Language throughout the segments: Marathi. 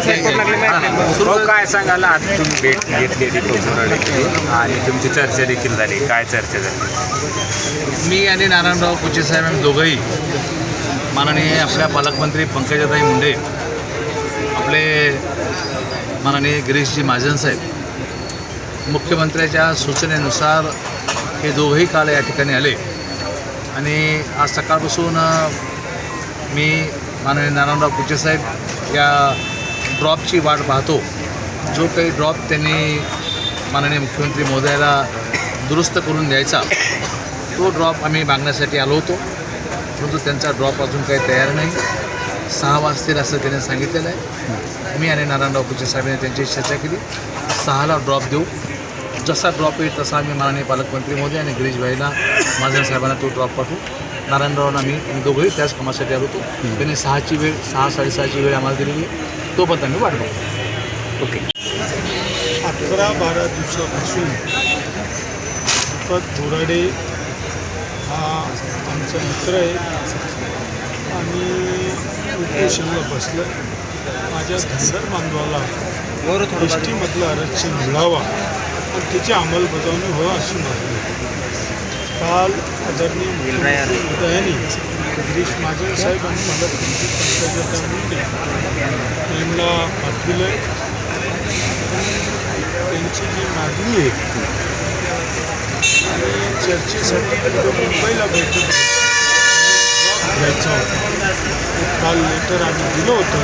हो, काय सांगायला आज तुम्ही भेट घेतलेली टोपराडेची आणि तुमची चर्चा देखील झाली. काय चर्चा झाली? मी आणि नारायणराव साहेब आम्ही दोघंही माननीय आपल्या पालकमंत्री पंकजाताई मुंडे आपले माननीय गिरीशजी महाजन साहेब मुख्यमंत्र्याच्या सूचनेनुसार हे दोघंही काल या ठिकाणी आले. आणि आज सकाळपासून मी माननीय नारायणराव कुचे साहेब या ड्रॉपची वाट पाहतो. जो काही ड्रॉप त्यांनी माननीय मुख्यमंत्री महोदयाला दुरुस्त करून द्यायचा तो ड्रॉप आम्ही मागण्यासाठी आलो होतो. परंतु त्यांचा ड्रॉप अजून काही तयार नाही. सहा वाजतील असं त्याने सांगितलेलं आहे. मी आणि नारायणराव कुचे साहेबांनी त्यांची चर्चा केली. सहाला ड्रॉप देऊ. जसा ड्रॉप येईल तसा आम्ही माननीय पालकमंत्री मोदी आणि गिरीश भाईला महाजन साहेबांना तो ड्रॉप पाठवू. नारायणरावांना मी आम्ही दोघंही त्याच कामासाठी आलो होतो. त्यांनी सहाची वेळ सहा साडेसहाची वेळ आम्हाला दिलेली आहे. तोपर्यंत आम्ही वाट बघतो ओके. अकरा बारा दिवसापासून दीपक बोराडे हा आमचा मित्र आहे. आणि उपोषणला बसलं. माझ्या धनगर बांधवाला एस आरक्षण मिळावा आणि त्याची अंमलबजावणी व्हावं अशी मागणी. काल आदरणीय मुख्यमंत्री महोदयांनी गिरीश महाजन साहेब आणि पालकमंत्री पंकजाता मुंडे यांना पाठविलं. त्यांची जी मागणी आहे आणि चर्चेसाठी मुंबईला बैठक घ्यायचा होता काल लेटर आम्ही दिलं होतं.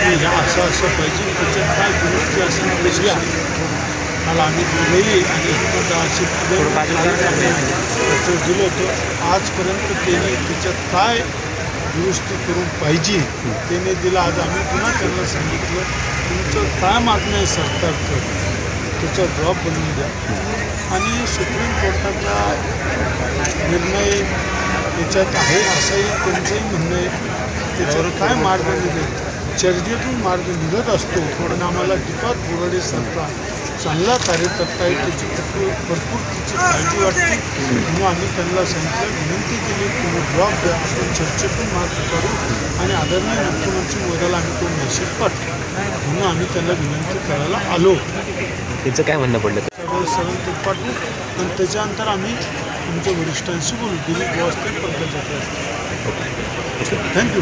की ह्या असं असं पाहिजे त्याच्यात काय दुरुस्ती असेल ते घ्या काल आम्ही दोघेही आणि एकमेका असे त्याचं दिलं होतं. आजपर्यंत त्यांनी त्याच्यात काय दुरुस्ती करून पाहिजे त्याने दिलं. आज आम्ही पुन्हा त्यांना सांगितलं तुमचं काय मागणं आहे सरकारचं? त्याचा ड्रॉप बनवून द्या. आणि सुप्रीम कोर्टाचा निर्णय त्याच्यात आहे असंही त्यांचंही म्हणणं आहे. त्याच्यावर काय मार्ग निघेल? चर्चेतून मार्ग निघत असतो. पण आम्हाला दीपक बोराडे सरकार चांगला कार्यकर्ता आहे त्याची भरपूर भरपूर तिची काळजी वाटते. म्हणून आम्ही त्यांना सांगितलं विनंती केली तुम्ही ड्रॉप द्या. आपण चर्चेतून मार्ग करू आणि आदरणीय मुख्यमंत्री मोदयाला आम्ही तो मेसेज पाठवू. म्हणून आम्ही त्यांना विनंती करायला आलो. त्यांचं काय म्हणणं पडलं? सगळं ते पाठवू. आणि त्याच्यानंतर आम्ही आमच्या वरिष्ठांशी बोलू. दिलीप पंकजाताई असतील. थँक्यू